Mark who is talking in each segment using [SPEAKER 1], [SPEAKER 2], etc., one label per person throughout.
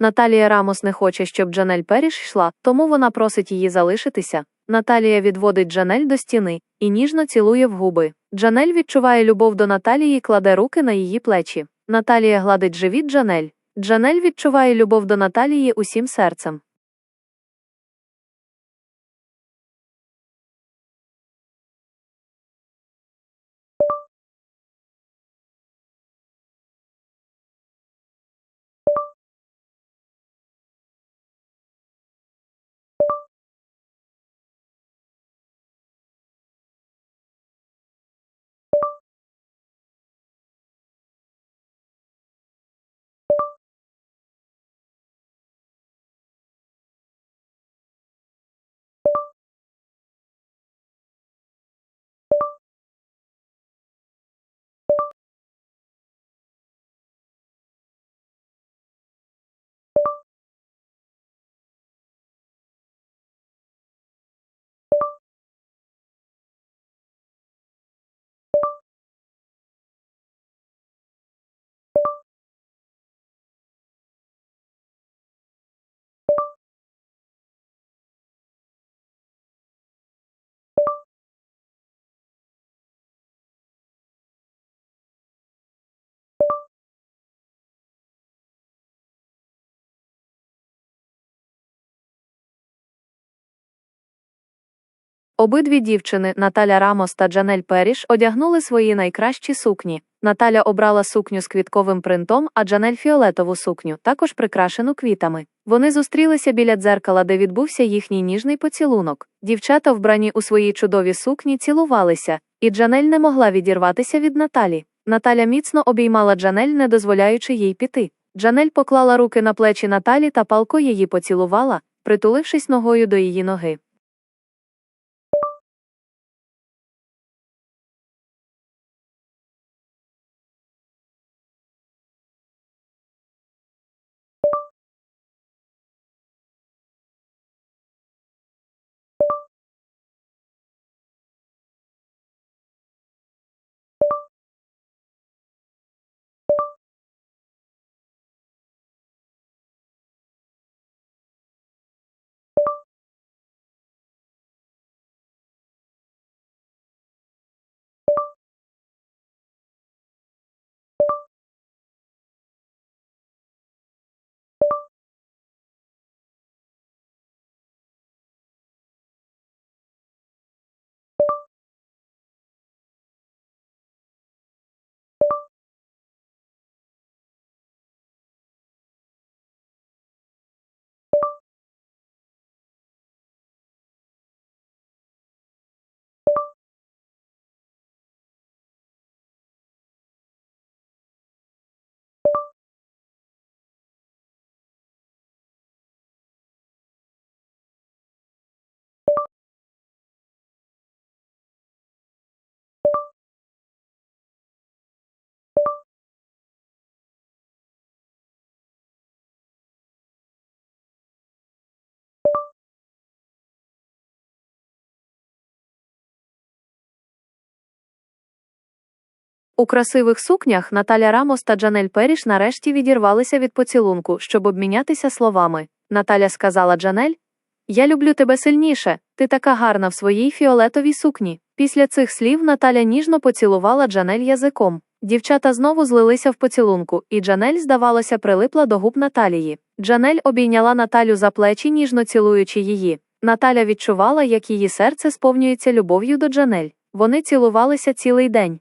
[SPEAKER 1] Наталія Рамос не хоче, щоб Джанель Періш йшла, тому вона просить її залишитися. Наталія відводить Джанель до стіни і ніжно цілує в губи. Джанель відчуває любов до Наталії і кладе руки на її плечі. Наталія гладить живіт Джанель. Джанель відчуває любов до Наталії усім серцем. Обидві дівчини, Наталя Рамос та Джанель Періш, одягнули свої найкращі сукні. Наталя обрала сукню з квітковим принтом, а Джанель фіолетову сукню, також прикрашену квітами. Вони зустрілися біля дзеркала, де відбувся їхній ніжний поцілунок. Дівчата, вбрані у свої чудові сукні, цілувалися, і Джанель не могла відірватися від Наталі. Наталя міцно обіймала Джанель, не дозволяючи їй піти. Джанель поклала руки на плечі Наталі та палко її поцілувала, притулившись ногою до її ноги. У красивих сукнях Наталя Рамос та Джанель Періш нарешті відірвалися від поцілунку, щоб обмінятися словами. Наталя сказала Джанель: Я люблю тебе сильніше, ти така гарна в своїй фіолетовій сукні. Після цих слів Наталя ніжно поцілувала Джанель язиком. Дівчата знову злилися в поцілунку, і Джанель, здавалося, прилипла до губ Наталії. Джанель обійняла Наталю за плечі, ніжно цілуючи її. Наталя відчувала, як її серце сповнюється любов'ю до Джанель. Вони цілувалися цілий день.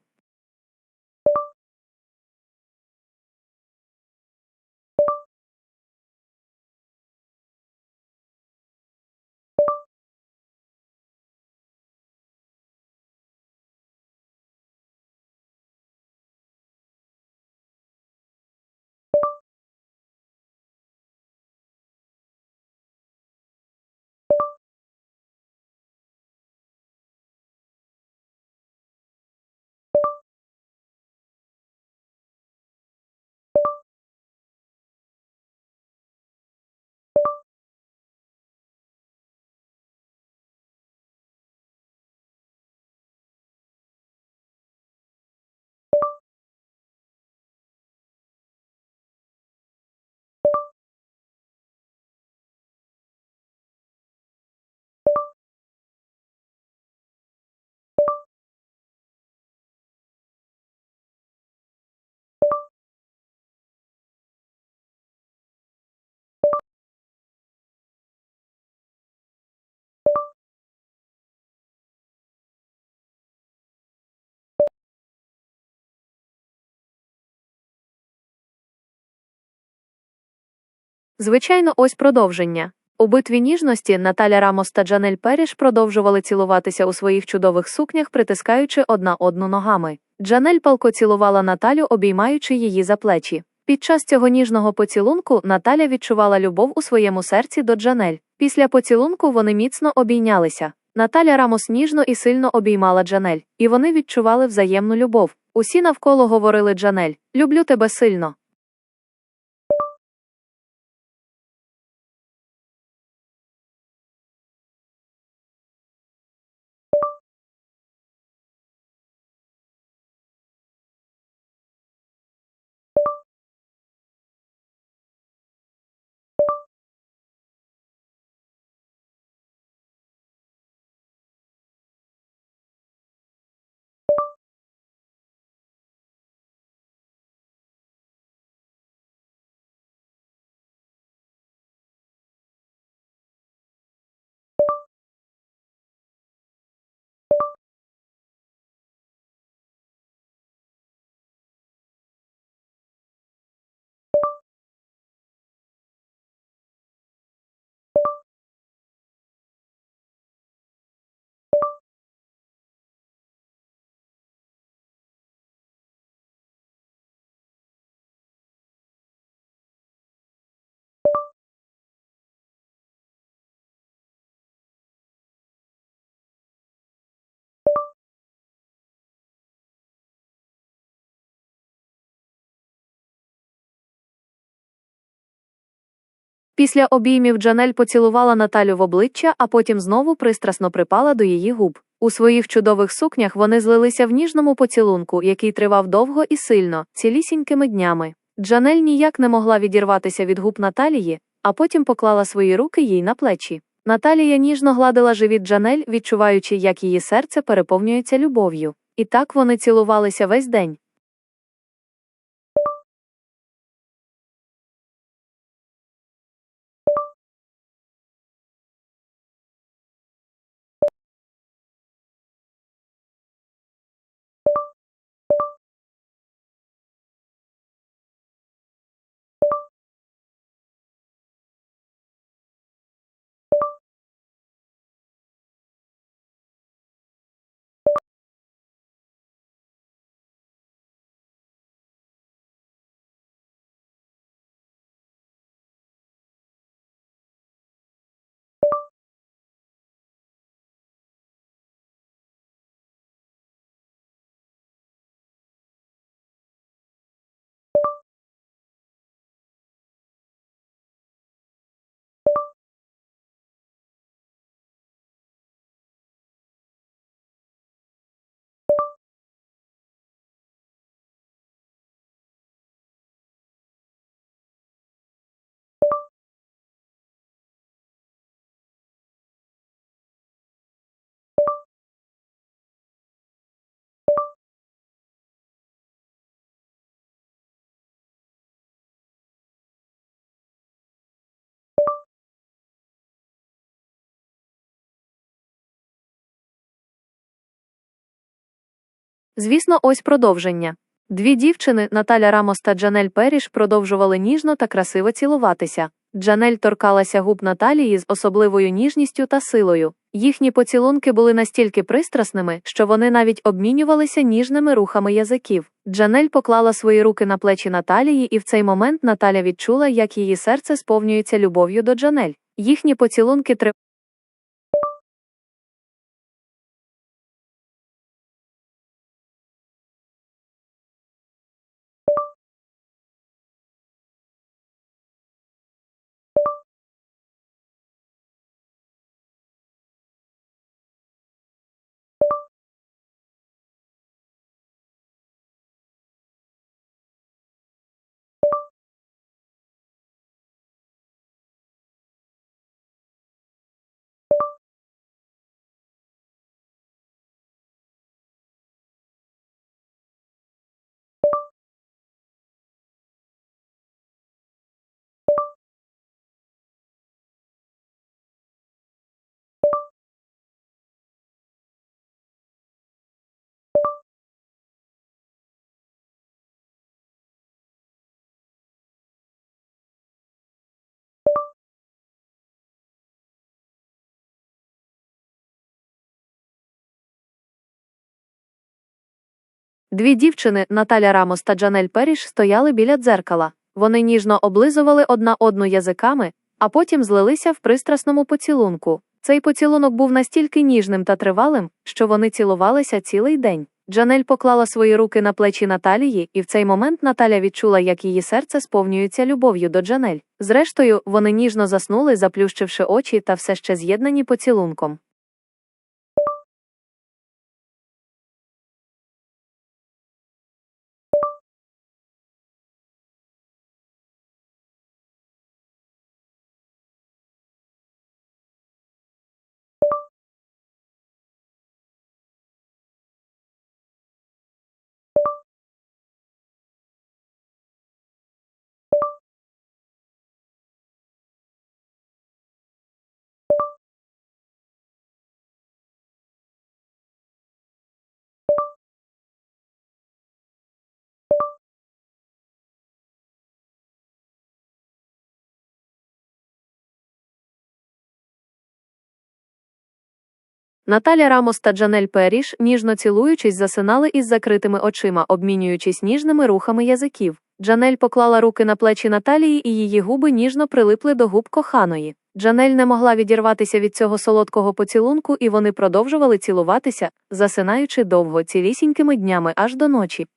[SPEAKER 1] Звичайно, ось продовження. У битві ніжності Наталя Рамос та Джанель Періш продовжували цілуватися у своїх чудових сукнях, притискаючи одна одну ногами. Джанель палко цілувала Наталю, обіймаючи її за плечі. Під час цього ніжного поцілунку Наталя відчувала любов у своєму серці до Джанель. Після поцілунку вони міцно обійнялися. Наталя Рамос ніжно і сильно обіймала Джанель, і вони відчували взаємну любов. Усі навколо говорили Джанель: Люблю тебе сильно. Після обіймів Джанель поцілувала Наталю в обличчя, а потім знову пристрасно припала до її губ. У своїх чудових сукнях вони злилися в ніжному поцілунку, який тривав довго і сильно, цілісінькими днями. Джанель ніяк не могла відірватися від губ Наталії, а потім поклала свої руки їй на плечі. Наталія ніжно гладила живіт Джанель, відчуваючи, як її серце переповнюється любов'ю. І так вони цілувалися весь день. Звісно, ось продовження. Дві дівчини, Наталя Рамос та Джанель Періш, продовжували ніжно та красиво цілуватися. Джанель торкалася губ Наталії з особливою ніжністю та силою. Їхні поцілунки були настільки пристрасними, що вони навіть обмінювалися ніжними рухами язиків. Джанель поклала свої руки на плечі Наталії, і в цей момент Наталя відчула, як її серце сповнюється любов'ю до Джанель. Їхні поцілунки тривали. Дві дівчини, Наталя Рамос та Джанель Періш, стояли біля дзеркала. Вони ніжно облизували одна одну язиками, а потім злилися в пристрасному поцілунку. Цей поцілунок був настільки ніжним та тривалим, що вони цілувалися цілий день. Джанель поклала свої руки на плечі Наталії, і в цей момент Наталя відчула, як її серце сповнюється любов'ю до Джанель. Зрештою, вони ніжно заснули, заплющивши очі та все ще з'єднані поцілунком. Наталя Рамос та Джанель Періш, ніжно цілуючись, засинали із закритими очима, обмінюючись ніжними рухами язиків. Джанель поклала руки на плечі Наталії, і її губи ніжно прилипли до губ коханої. Джанель не могла відірватися від цього солодкого поцілунку, і вони продовжували цілуватися, засинаючи довго цілісінькими днями аж до ночі.